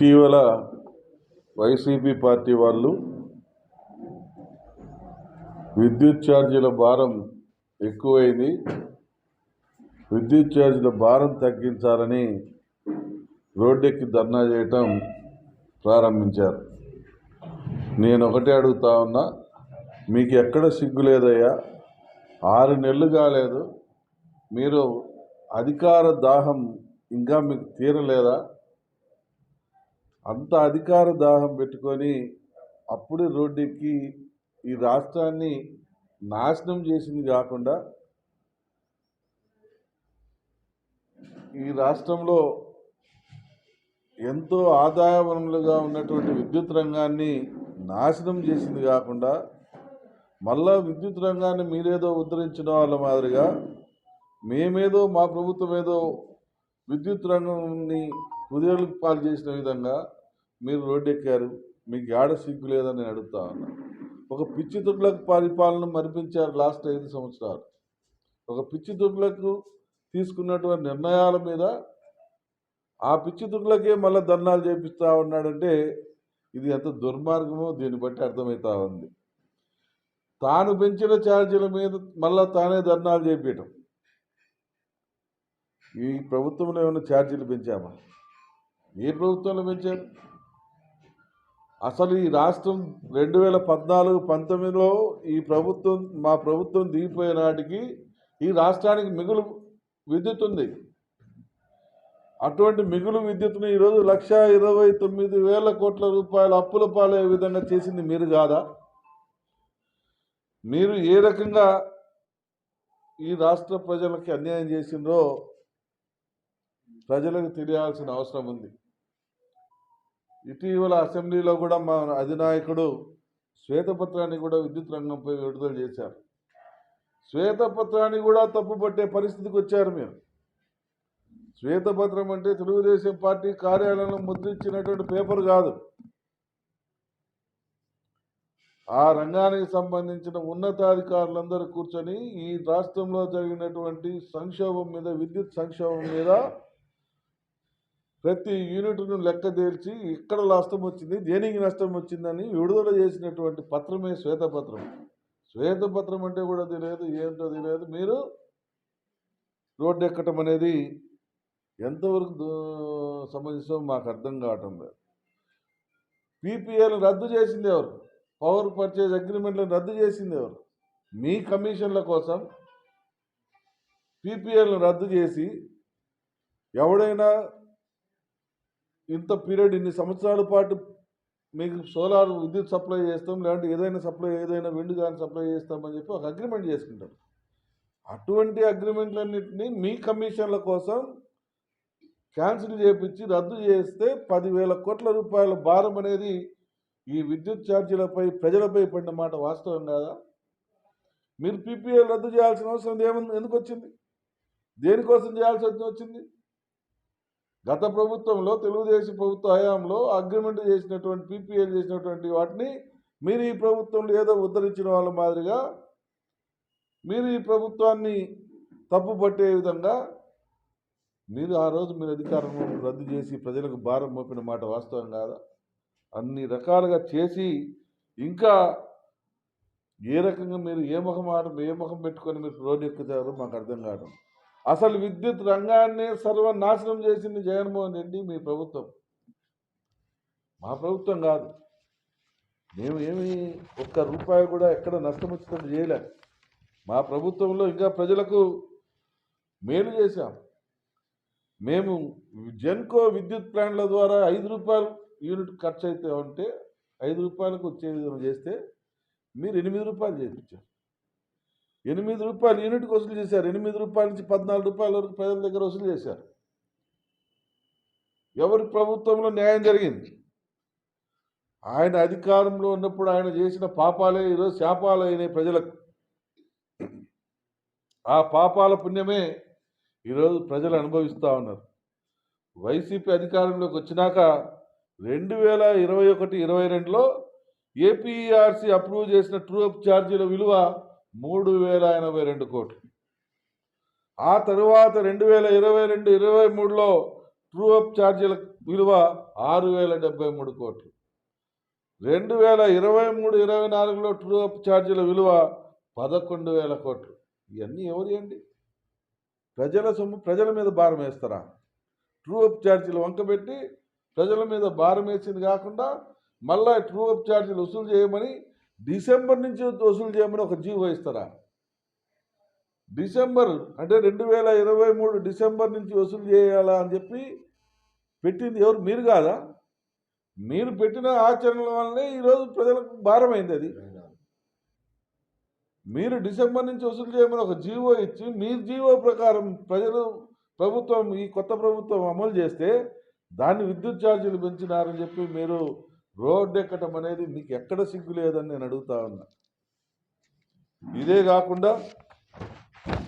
ఇటీవల YCP party వాళ్ళు విద్యుత్ ఛార్జీల భారం ఎక్కువైంది. విద్యుత్ ఛార్జీల భారం తగ్గించాలని రోడ్డెక్కి ధర్నా చేయటం ప్రారంభించారు. నేను ఒకటే అడుగుతా ఉన్నా మీకు ఎక్కడ సిగ్గు లేదయ్యా? ఆరు నెలలు కాలేదు. మీరు అధికార దాహం ఇంకా మీకు తీరలేదా? అంత అధికార దాహం పెట్టుకొని అప్పుడే రోడ్డెక్కి ఈ రాష్ట్రాన్ని నాశనం చేసింది కాకుండా ఈ రాష్ట్రంలో ఎంతో ఆదాయ వనరులుగా ఉన్నటువంటి విద్యుత్ రంగాన్ని నాశనం చేసింది కాకుండా మళ్ళా విద్యుత్ రంగాన్ని మీరేదో ఉద్ధరించిన వాళ్ళ మాదిరిగా మేమేదో మా ప్రభుత్వం ఏదో విద్యుత్ రంగాన్ని ఉదయాలకు పాలు చేసిన విధంగా మీరు రోడ్డు ఎక్కారు మీకు ఏడ సిగ్గు లేదని నేను అడుగుతా ఉన్నా. ఒక పిచ్చి దుడ్లకు పరిపాలన మరిపించారు లాస్ట్ ఐదు సంవత్సరాలు. ఒక పిచ్చి దుడ్లకు తీసుకున్నటువంటి నిర్ణయాల మీద ఆ పిచ్చి దుడ్లకే మళ్ళీ ధర్నాలు చేపిస్తూ ఉన్నాడంటే ఇది ఎంత దుర్మార్గమో దీన్ని బట్టి అర్థమవుతా ఉంది. తాను పెంచిన ఛార్జీల మీద మళ్ళా తానే ధర్నాలు చేపించటం ఈ ప్రభుత్వంలో ఏమైనా ఛార్జీలు పెంచామా? ఏ ప్రభుత్వంలో పెంచారు? అసలు ఈ రాష్ట్రం రెండు వేల పద్నాలుగు పంతొమ్మిదిలో ఈ ప్రభుత్వం మా ప్రభుత్వం దిగిపోయే నాటికి ఈ రాష్ట్రానికి మిగులు విద్యుత్ ఉంది. అటువంటి మిగులు విద్యుత్ను ఈరోజు లక్ష ఇరవై తొమ్మిది వేల కోట్ల రూపాయల అప్పుల పాలే విధంగా చేసింది మీరు కాదా? మీరు ఏ రకంగా ఈ రాష్ట్ర ప్రజలకి అన్యాయం చేసిందో ప్రజలకు తెలియాల్సిన అవసరం ఉంది. ఇటీవల అసెంబ్లీలో కూడా మా అధినాయకుడు శ్వేతపత్రాన్ని కూడా విద్యుత్ రంగంపై విడుదల చేశారు. శ్వేతపత్రాన్ని కూడా తప్పుపట్టే పరిస్థితికి వచ్చారు మీరు. శ్వేతపత్రం అంటే తెలుగుదేశం పార్టీ కార్యాలయంలో ముద్రించినటువంటి పేపర్ కాదు. ఆ రంగానికి సంబంధించిన ఉన్నతాధికారులందరూ కూర్చొని ఈ రాష్ట్రంలో జరిగినటువంటి సంక్షోభం మీద విద్యుత్ సంక్షోభం మీద ప్రతి యూనిట్ను లెక్కదేల్చి ఇక్కడ నష్టం వచ్చింది దేనికి నష్టం వచ్చిందని విడుదల చేసినటువంటి పత్రమే శ్వేతపత్రం. శ్వేతపత్రం అంటే కూడా తెలియదు ఏంటో తెలియదు. మీరు రోడ్డు ఎక్కటం అనేది ఎంతవరకు దో- మాకు అర్థం కావటం లేదు. పీపీఏలు రద్దు చేసింది ఎవరు? పవర్ పర్చేజ్ అగ్రిమెంట్లను రద్దు చేసింది ఎవరు? మీ కమిషన్ల కోసం పీపీఏలను రద్దు చేసి ఎవడైనా ఇంత పీరియడ్ ఇన్ని సంవత్సరాల పాటు మీకు సోలార్ విద్యుత్ సప్లై చేస్తాం లేదంటే ఏదైనా సప్లై ఏదైనా విండ్ కానీ సప్లై చేస్తామని చెప్పి ఒక అగ్రిమెంట్ చేసుకుంటారు. అటువంటి అగ్రిమెంట్లన్నింటినీ మీ కమిషన్ల కోసం క్యాన్సిల్ చేపించి రద్దు చేస్తే పదివేల కోట్ల రూపాయల భారం అనేది ఈ విద్యుత్ ఛార్జీలపై ప్రజలపై పడిన మాట వాస్తవం కాదా? మీరు పీపీఎల్ రద్దు చేయాల్సిన అవసరం ఏముంది? ఎందుకు వచ్చింది దేనికోసం చేయాల్సి వచ్చింది? గత ప్రభుత్వంలో తెలుగుదేశం ప్రభుత్వ హయాంలో అగ్రిమెంట్ చేసినటువంటి పీపీఎల్ చేసినటువంటి వాటిని మీరు ఈ ప్రభుత్వంలో ఏదో ఉద్ధరించిన వాళ్ళ మాదిరిగా మీరు ఈ ప్రభుత్వాన్ని తప్పు పట్టే విధంగా మీరు ఆ రోజు మీరు అధికారం రద్దు చేసి ప్రజలకు భారం మోపిన మాట వాస్తవం కాదా? అన్ని రకాలుగా చేసి ఇంకా ఏ రకంగా మీరు ఏ ముఖం ఆడ ఏ ముఖం పెట్టుకొని మీరు రోడ్డు ఎక్కుతారో మాకు అర్థం కావడం. అసలు విద్యుత్ రంగాన్ని సర్వనాశనం చేసింది జగన్మోహన్ రెడ్డి మీ ప్రభుత్వం. మా ప్రభుత్వం కాదు. మేము ఏమి ఒక్క రూపాయి కూడా ఎక్కడ నష్టం వచ్చినట్టు చేయలేం. మా ప్రభుత్వంలో ఇంకా ప్రజలకు మేలు చేశాం. మేము జెన్కో విద్యుత్ ప్లాంట్ల ద్వారా ఐదు రూపాయలు యూనిట్ ఖర్చు అయితే ఉంటే ఐదు రూపాయలకు వచ్చే విధంగా చేస్తే మీరు ఎనిమిది రూపాయలు చేయించారు. ఎనిమిది రూపాయలు యూనిట్కి వసూలు చేశారు. ఎనిమిది రూపాయల నుంచి పద్నాలుగు రూపాయల వరకు ప్రజల దగ్గర వసూలు చేశారు. ఎవరి ప్రభుత్వంలో న్యాయం జరిగింది? ఆయన అధికారంలో ఉన్నప్పుడు ఆయన చేసిన పాపాలే ఈరోజు శాపాలు అయినాయి ప్రజలకు. ఆ పాపాల పుణ్యమే ఈరోజు ప్రజలు అనుభవిస్తూ ఉన్నారు. వైసీపీ అధికారంలోకి వచ్చినాక రెండు వేల ఇరవై ఒకటి ఇరవై రెండులో ఏపీఆర్సీ అప్రూవ్ చేసిన ట్రూ అప్ ఛార్జీల విలువ మూడు వేల ఎనభై రెండు కోట్లు. ఆ తరువాత రెండు వేల ఇరవై రెండు ఇరవై మూడులో ట్రూ అప్ ఛార్జీల విలువ ఆరు వేల డెబ్బై మూడు కోట్లు. రెండు వేల ఇరవై మూడు ఇరవై నాలుగులో ట్రూ అప్ ఛార్జీల విలువ పదకొండు వేల కోట్లు. ఇవన్నీ ఎవరి అండి? ప్రజల సొమ్ము ప్రజల మీద భారం వేస్తారా? ట్రూ అప్ ఛార్జీలు వంకబెట్టి ప్రజల మీద భారం వేసింది కాకుండా మళ్ళా ట్రూ అప్ ఛార్జీలు వసూలు చేయమని డిసెంబర్ నుంచి వసూలు చేయమని ఒక జీవో ఇస్తారా? డిసెంబర్ అంటే రెండు వేల ఇరవై మూడు డిసెంబర్ నుంచి వసూలు చేయాలా అని చెప్పి పెట్టింది ఎవరు? మీరు కాదా? మీరు పెట్టిన ఆచరణల వల్లనే ఈరోజు ప్రజలకు భారమైంది అది. మీరు డిసెంబర్ నుంచి వసూలు చేయమని ఒక జీవో ఇచ్చి మీ జీవో ప్రకారం ప్రజలు ప్రభుత్వం ఈ కొత్త ప్రభుత్వం అమలు చేస్తే దాన్ని విద్యుత్ ఛార్జీలు పెంచినారని చెప్పి మీరు రోడ్డు ఎక్కటం అనేది మీకు ఎక్కడ సిగ్గు లేదని నేను అడుగుతా ఉన్నా. ఇదే కాకుండా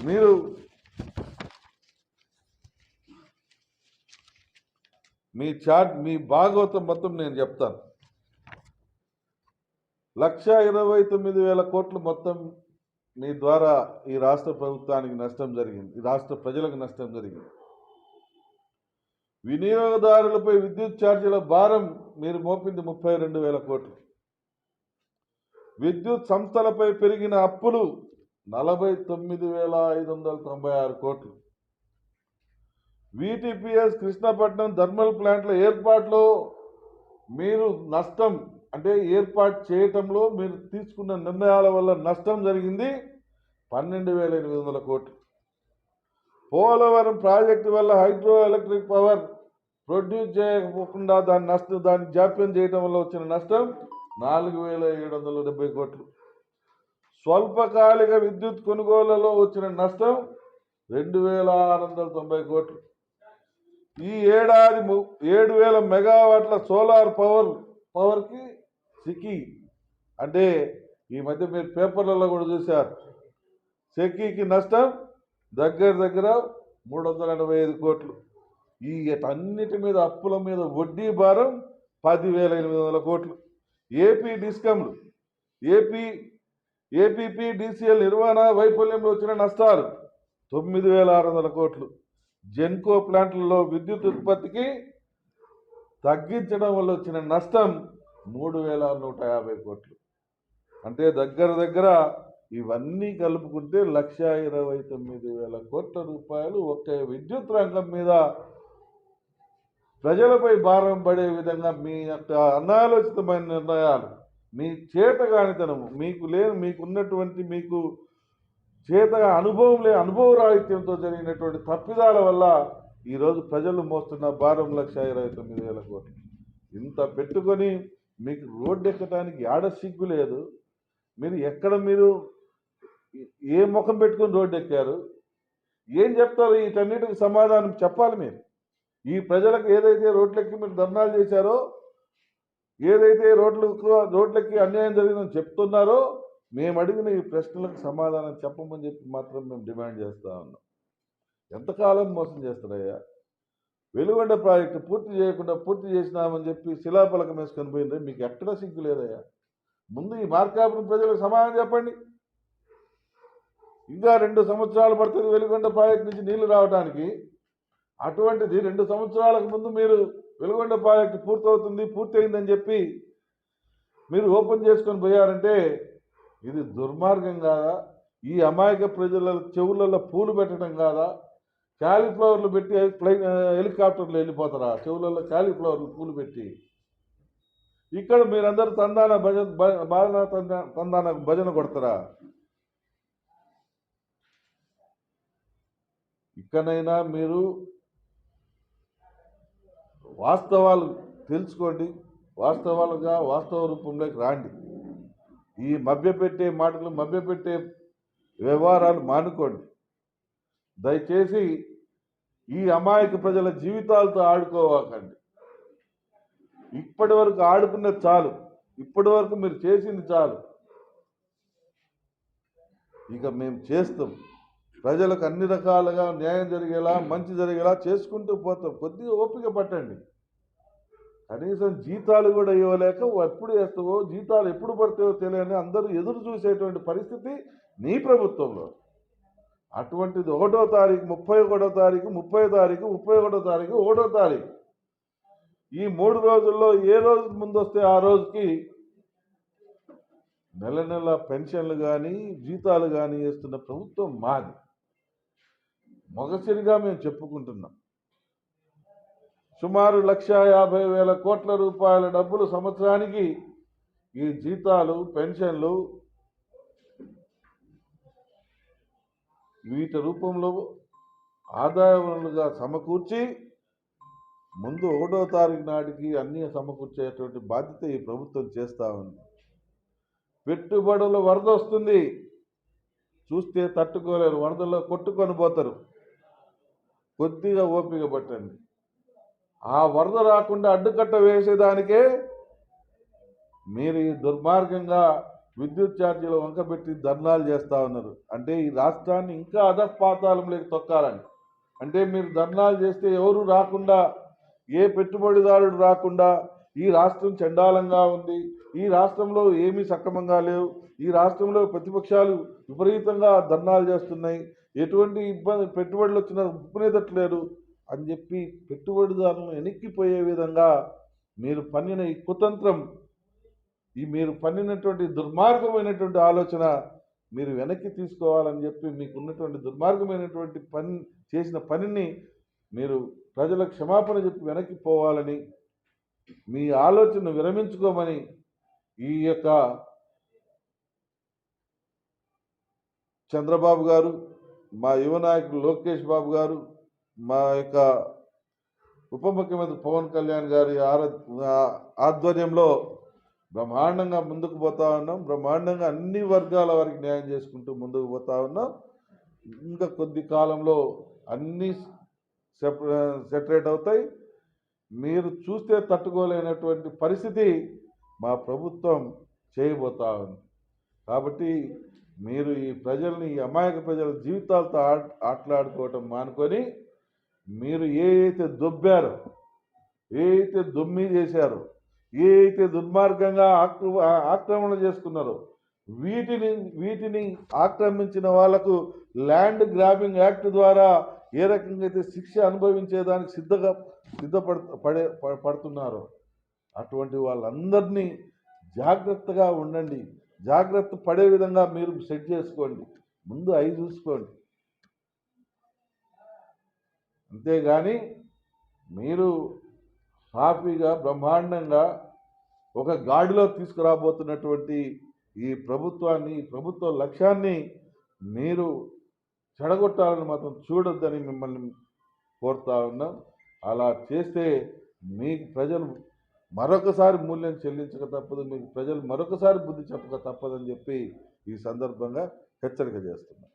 మీరు మీ చార్ట్ మీ భాగవతం మొత్తం నేను చెప్తాను. లక్ష ఇరవై తొమ్మిది వేల కోట్లు మొత్తం మీ ద్వారా ఈ రాష్ట్ర ప్రభుత్వానికి నష్టం జరిగింది ఈ రాష్ట్ర ప్రజలకు నష్టం జరిగింది. వినియోగదారులపై విద్యుత్ ఛార్జీల భారం మీరు మోపింది ముప్పై రెండు వేల కోట్లు. విద్యుత్ సంస్థలపై పెరిగిన అప్పులు నలభై తొమ్మిది వేల ఐదు వందల తొంభై ఆరు కోట్లు. విటిపిఎస్ కృష్ణపట్నం థర్మల్ ప్లాంట్ల ఏర్పాటులో మీరు నష్టం అంటే ఏర్పాటు చేయటంలో మీరు తీసుకున్న నిర్ణయాల వల్ల నష్టం జరిగింది పన్నెండు వేల ఎనిమిది వందల కోట్లు. పోలవరం ప్రాజెక్టు వల్ల హైడ్రో ఎలక్ట్రిక్ పవర్ ప్రొడ్యూస్ చేయకుండా దాని నష్టం దాన్ని జాప్యం చేయడం వల్ల వచ్చిన నష్టం నాలుగు వేల ఏడు వందల డెబ్బై కోట్లు. స్వల్పకాలిక విద్యుత్ కొనుగోళ్ళలో వచ్చిన నష్టం రెండు వేల ఆరు వందల తొంభై కోట్లు. ఈ ఏడాది ఏడు వేల మెగావాట్ల సోలార్ పవర్ పవర్కి సికి. అంటే ఈ మధ్య మీరు పేపర్లలో కూడా చూశారు. సెకీకి నష్టం దగ్గర దగ్గర మూడు వందల ఎనభై ఐదు కోట్లు. ఈ అన్నిటి మీద అప్పుల మీద వడ్డీ భారం పదివేల ఎనిమిది వందల కోట్లు. ఏపీ డిస్కమ్లు ఏపీ ఏపీపీ డిసిఎల్ నిర్వహణ వైఫల్యంలో వచ్చిన నష్టాలు తొమ్మిది వేల ఆరు వందల కోట్లు. జెన్కో ప్లాంట్లలో విద్యుత్ ఉత్పత్తికి తగ్గించడం వల్ల వచ్చిన నష్టం మూడు వేల నూట యాభై కోట్లు. అంటే దగ్గర దగ్గర ఇవన్నీ కలుపుకుంటే లక్ష ఇరవై తొమ్మిది వేల కోట్ల రూపాయలు ఒక్క విద్యుత్ రంగం మీద ప్రజలపై భారం పడే విధంగా మీ యొక్క అనాలోచితమైన నిర్ణయాలు మీ చేతగానితనము మీకు లేని మీకున్నటువంటి మీకు చేతగా అనుభవం లే అనుభవ రాహిత్యంతో జరిగినటువంటి తప్పిదాల వల్ల ఈరోజు ప్రజలు మోస్తున్న భారం లక్ష ఇరవై తొమ్మిది వేల కోట్లు. ఇంత పెట్టుకొని మీకు రోడ్డు ఎక్కడానికి ఆడ సిగ్గు లేదు. మీరు ఎక్కడ మీరు ఏ ముఖం పెట్టుకొని రోడ్డు ఎక్కారు? ఏం చెప్తారు? వీటన్నిటికి సమాధానం చెప్పాలి మీరు. ఈ ప్రజలకు ఏదైతే రోడ్లెక్కి మీరు ధర్నాలు చేశారో ఏదైతే రోడ్లకు రోడ్లకి అన్యాయం జరిగిందని చెప్తున్నారో మేము అడిగిన ఈ ప్రశ్నలకు సమాధానం చెప్పమని చెప్పి మాత్రం మేము డిమాండ్ చేస్తా ఉన్నాం. ఎంతకాలం మోసం చేస్తారయ్యా వెలుగొండ ప్రాజెక్టు పూర్తి చేయకుండా పూర్తి చేసినామని చెప్పి శిలాపలకం వేసుకొని పోయింది మీకు ఎక్కడ సిగ్గు లేదయ్యా? ముందు ఈ మార్కాపురం ప్రజలకు సమాధానం చెప్పండి. ఇంకా రెండు సంవత్సరాలు పడుతుంది వెలుగొండ ప్రాజెక్టు నుంచి నీళ్ళు రావడానికి. అటువంటిది రెండు సంవత్సరాలకు ముందు మీరు వెలుగొండ ప్రాజెక్టు పూర్తవుతుంది పూర్తయిందని చెప్పి మీరు ఓపెన్ చేసుకొని పోయారంటే ఇది దుర్మార్గం కాదా? ఈ అమాయక ప్రజల చెవులలో పూలు పెట్టడం కాదా? క్యాలిఫ్లవర్లు పెట్టి ప్లైన్ హెలికాప్టర్లు వెళ్ళిపోతారా? చెవులలో క్యాలిఫ్లవర్లు పూలు పెట్టి. ఇక్కడ మీరందరూ తందాన భజన బాధన తందాన భజన కొడతారా? ఇక్కడైనా మీరు వాస్తవాలు తెలుసుకోండి. వాస్తవాలుగా వాస్తవ రూపంలోకి రాండి. ఈ మభ్యపెట్టే మాటలు మభ్యపెట్టే వ్యవహారాలు మానుకోండి. దయచేసి ఈ అమాయక ప్రజల జీవితాలతో ఆడుకోవాకండి. ఇప్పటి వరకు ఆడుకున్నది చాలు. ఇప్పటి వరకు మీరు చేసింది చాలు. ఇక మేము చేస్తాం. ప్రజలకు అన్ని రకాలుగా న్యాయం జరిగేలా మంచి జరిగేలా చేసుకుంటూ పోతాం. కొద్దిగా ఓపిక పట్టండి. కనీసం జీతాలు కూడా ఇవ్వలేక ఎప్పుడు వేస్తావో జీతాలు ఎప్పుడు పడతాయో తెలియని అందరూ ఎదురు చూసేటువంటి పరిస్థితి నీ ప్రభుత్వంలో. అటువంటిది ఒకటో తారీఖు ముప్పై ఒకటో తారీఖు ముప్పై తారీఖు ముప్పై ఒకటో తారీఖు ఒకటో తారీఖు. ఈ మూడు రోజుల్లో ఏ రోజు ముందు వస్తే ఆ రోజుకి నెల నెల పెన్షన్లు కానీ జీతాలు కానీ వేస్తున్న ప్రభుత్వం మాది. మొగసిరిగా మేము చెప్పుకుంటున్నాం. సుమారు లక్ష యాభై వేల కోట్ల రూపాయల డబ్బులు సంవత్సరానికి ఈ జీతాలు పెన్షన్లు వీటి రూపంలో ఆదాయ వనరులుగా సమకూర్చి ముందు ఒకటో తారీఖు నాటికి అన్నీ సమకూర్చేటువంటి బాధ్యత ఈ ప్రభుత్వం చేస్తూ ఉంది. పెట్టుబడుల వరద వస్తుంది. చూస్తే తట్టుకోలేరు వరదల్లో కొట్టుకొని పోతారు. కొద్దిగా ఓపిక పట్టండి. ఆ వరద రాకుండా అడ్డుకట్ట వేసేదానికే మీరు ఈ దుర్మార్గంగా విద్యుత్ ఛార్జీలు వంకబెట్టి ధర్నాలు చేస్తూ ఉన్నారు. అంటే ఈ రాష్ట్రాన్ని ఇంకా అధపాతాలంలోకి తొక్కాలని అంటే మీరు ధర్నాలు చేస్తే ఎవరు రాకుండా ఏ పెట్టుబడిదారుడు రాకుండా ఈ రాష్ట్రం చండాలంగా ఉంది ఈ రాష్ట్రంలో ఏమీ సక్రమంగా లేవు ఈ రాష్ట్రంలో ప్రతిపక్షాలు విపరీతంగా ధర్నాలు చేస్తున్నాయి ఎటువంటి ఇబ్బంది పెట్టుబడులు వచ్చినా ఒప్పుకునేటట్లేరు అని చెప్పి పెట్టుబడిదారులను వెనక్కిపోయే విధంగా మీరు పన్నిన ఈ కుతంత్రం ఈ మీరు పన్నినటువంటి దుర్మార్గమైనటువంటి ఆలోచన మీరు వెనక్కి తీసుకోవాలని చెప్పి మీకు ఉన్నటువంటి దుర్మార్గమైనటువంటి పని చేసిన పనిని మీరు ప్రజల క్షమాపణ చెప్పి వెనక్కి పోవాలని మీ ఆలోచన విరమించుకోమని ఈ యొక్క చంద్రబాబు గారు మా యువ నాయకుడు లోకేష్ బాబు గారు మా యొక్క ఉప ముఖ్యమంత్రి పవన్ కళ్యాణ్ గారి ఆర ఆధ్వర్యంలో బ్రహ్మాండంగా ముందుకు పోతా ఉన్నాం. బ్రహ్మాండంగా అన్ని వర్గాల వారికి న్యాయం చేసుకుంటూ ముందుకు పోతా ఉన్నాం. ఇంకా కొద్ది కాలంలో అన్నీ సెపరేట్ అవుతాయి. మీరు చూస్తే తట్టుకోలేనటువంటి పరిస్థితి మా ప్రభుత్వం చేయబోతా ఉంది. కాబట్టి మీరు ఈ ప్రజల్ని ఈ అమాయక ప్రజల జీవితాలతో ఆట ఆటలాడుకోవటం మానుకొని మీరు ఏ అయితే దొబ్బారో ఏ అయితే దొమ్మి చేశారో ఏ అయితే దుర్మార్గంగా ఆక్ర ఆక్రమణ చేసుకున్నారో వీటిని వీటిని ఆక్రమించిన వాళ్ళకు ల్యాండ్ గ్రాబింగ్ యాక్ట్ ద్వారా ఏ రకంగా అయితే శిక్ష అనుభవించేదానికి సిద్ధంగా సిద్ధపడ పడే పడుతున్నారో అటువంటి వాళ్ళందరినీ జాగ్రత్తగా ఉండండి. జాగ్రత్త పడే విధంగా మీరు సెట్ చేసుకోండి. ముందు అవి చూసుకోండి. అంతేగాని మీరు హ్యాపీగా బ్రహ్మాండంగా ఒక గాడిలో తీసుకురాబోతున్నటువంటి ఈ ప్రభుత్వాన్ని ఈ ప్రభుత్వ లక్ష్యాన్ని మీరు చెడగొట్టాలని మాత్రం చూడొద్దని మిమ్మల్ని కోరుతా ఉన్నాం. అలా చేస్తే మీకు ప్రజలు మరొకసారి మూల్యం చెల్లించక తప్పదు మీకు ప్రజలు మరొకసారి బుద్ధి చెప్పక తప్పదని చెప్పి ఈ సందర్భంగా హెచ్చరిక చేస్తున్నారు